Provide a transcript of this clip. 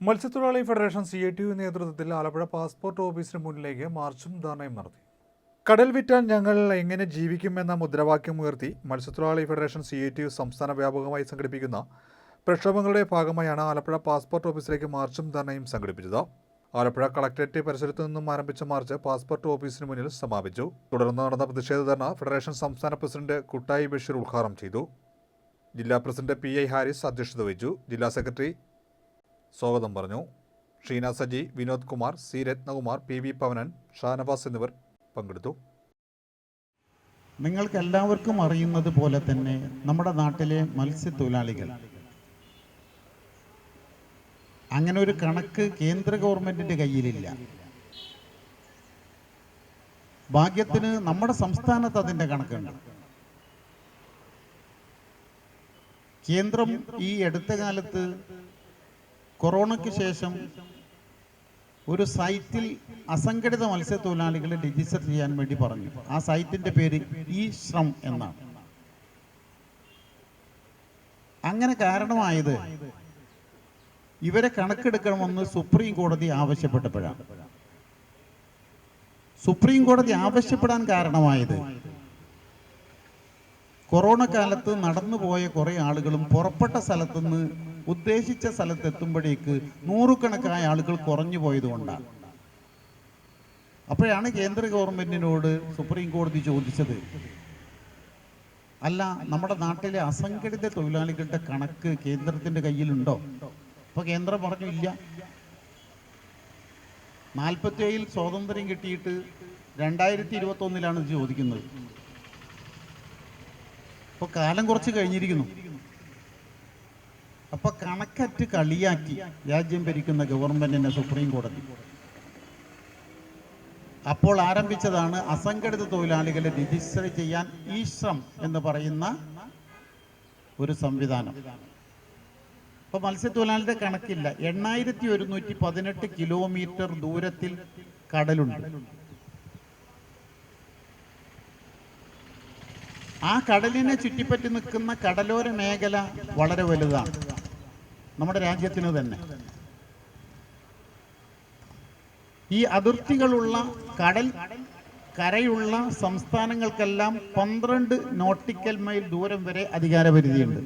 മത്സ്യത്തൊഴിലാളി federation C I T U നേതൃത്വത്തിൽ Alappuzha passport ഓഫീസിന് മുന്നിലേക്ക് മാർച്ചും ധാരണയും നടത്തി. കടൽ വിറ്റാൽ ഞങ്ങൾ എങ്ങനെ ജീവിക്കുമെന്ന മുദ്രാവാക്യം ഉയർത്തി മത്സ്യത്തൊഴിലാളി federation C I T U സംസ്ഥാന വ്യാപകമായി സംഘടിപ്പിക്കുന്ന പ്രക്ഷോഭങ്ങളുടെ ഭാഗമായാണ് ആലപ്പുഴ പാസ്പോർട്ട് ഓഫീസിലേക്ക് മാർച്ചും ധർണയും സംഘടിപ്പിച്ചത്. ആലപ്പുഴ കളക്ടറേറ്റ് പരിസരത്തു നിന്നും ആരംഭിച്ച മാർച്ച് പാസ്പോർട്ട് ഓഫീസിന് മുന്നിൽ സമാപിച്ചു. തുടർന്ന് നടന്ന പ്രതിഷേധ ധർണ ഫെഡറേഷൻ സംസ്ഥാന പ്രസിഡന്റ് കുട്ടായി ബഷീർ ഉദ്ഘാടനം ചെയ്തു. ജില്ലാ പ്രസിഡന്റ് പി ഐ ഹാരിസ് അധ്യക്ഷത വഹിച്ചു. ജില്ലാ സെക്രട്ടറി സ്വാഗതം പറഞ്ഞു. Sheena Saji Vinod Kumar C Ratnakumar P V Pavanan Shanavas എന്നിവർ പങ്കെടുത്തു. നിങ്ങൾക്ക് എല്ലാവർക്കും അറിയുന്നത് പോലെ തന്നെ നമ്മുടെ നാട്ടിലെ മത്സ്യത്തൊഴിലാളികൾ. അങ്ങനെ ഒരു കണക്ക് കേന്ദ്ര ഗവൺമെന്റിന്റെ കയ്യിലില്ല. ഭാഗ്യത്തിന് നമ്മുടെ സംസ്ഥാനത്ത് അതിന്റെ കണക്കുണ്ട്. കേന്ദ്രം ഈ അടുത്ത കാലത്ത് കൊറോണയ്ക്ക് ശേഷം ഒരു സൈറ്റിൽ അസംഘടിത മത്സ്യത്തൊഴിലാളികളെ രജിസ്റ്റർ ചെയ്യാൻ വേണ്ടി പറഞ്ഞു. ആ സൈറ്റിന്റെ പേര് ഇ ശ്രം എന്നാണ്. അങ്ങനെ കാരണമായത് ഇവരെ കണക്കെടുക്കണമെന്ന് സുപ്രീം കോടതി ആവശ്യപ്പെട്ടപ്പോഴാണ്. സുപ്രീം കോടതി ആവശ്യപ്പെടാൻ കാരണമായത് കൊറോണ കാലത്ത് നടന്നുപോയ കുറെ ആളുകളും പുറപ്പെട്ട സ്ഥലത്തുനിന്ന് ഉദ്ദേശിച്ച സ്ഥലത്ത് എത്തുമ്പോഴേക്ക് നൂറുകണക്കായ ആളുകൾ കുറഞ്ഞു പോയതുകൊണ്ടാണ് അപ്പോഴാണ് കേന്ദ്ര ഗവൺമെന്റിനോട് സുപ്രീം കോടതി ചോദിച്ചത് അല്ല നമ്മുടെ നാട്ടിലെ അസംഘടിത തൊഴിലാളികളുടെ കണക്ക് കേന്ദ്രത്തിന്റെ കയ്യിലുണ്ടോ? അപ്പൊ കേന്ദ്രം പറഞ്ഞു ഇല്ല. നാൽപ്പത്തി ഏഴിൽ സ്വാതന്ത്ര്യം കിട്ടിയിട്ട് രണ്ടായിരത്തി ഇരുപത്തി ഒന്നിലാണ് ചോദിക്കുന്നത്. അപ്പൊ കാലം കുറച്ച് കഴിഞ്ഞിരിക്കുന്നു. അപ്പൊ കണക്കറ്റ് കളിയാക്കി രാജ്യം ഭരിക്കുന്ന ഗവൺമെന്റിനെ സുപ്രീം കോടതി. അപ്പോൾ ആരംഭിച്ചതാണ് അസംഘടിത തൊഴിലാളികളെ രജിസ്റ്റർ ചെയ്യാൻ ഈശ്രം എന്ന് പറയുന്ന ഒരു സംവിധാനം. അപ്പൊ മത്സ്യത്തൊഴിലാളിയുടെ കണക്കില്ല. എണ്ണായിരത്തി ഒരുന്നൂറ്റി പതിനെട്ട് കിലോമീറ്റർ ദൂരത്തിൽ കടലുണ്ട്. ആ കടലിനെ ചുറ്റിപ്പറ്റി നിൽക്കുന്ന കടലോര മേഖല വളരെ വലുതാണ്. നമ്മുടെ രാജ്യത്തിന് തന്നെ. ഈ അതിർത്തികളുള്ള കടൽ കരയുള്ള സംസ്ഥാനങ്ങൾക്കെല്ലാം പന്ത്രണ്ട് നോട്ടിക്കൽ മൈൽ ദൂരം വരെ അധികാരപരിധിയുണ്ട്.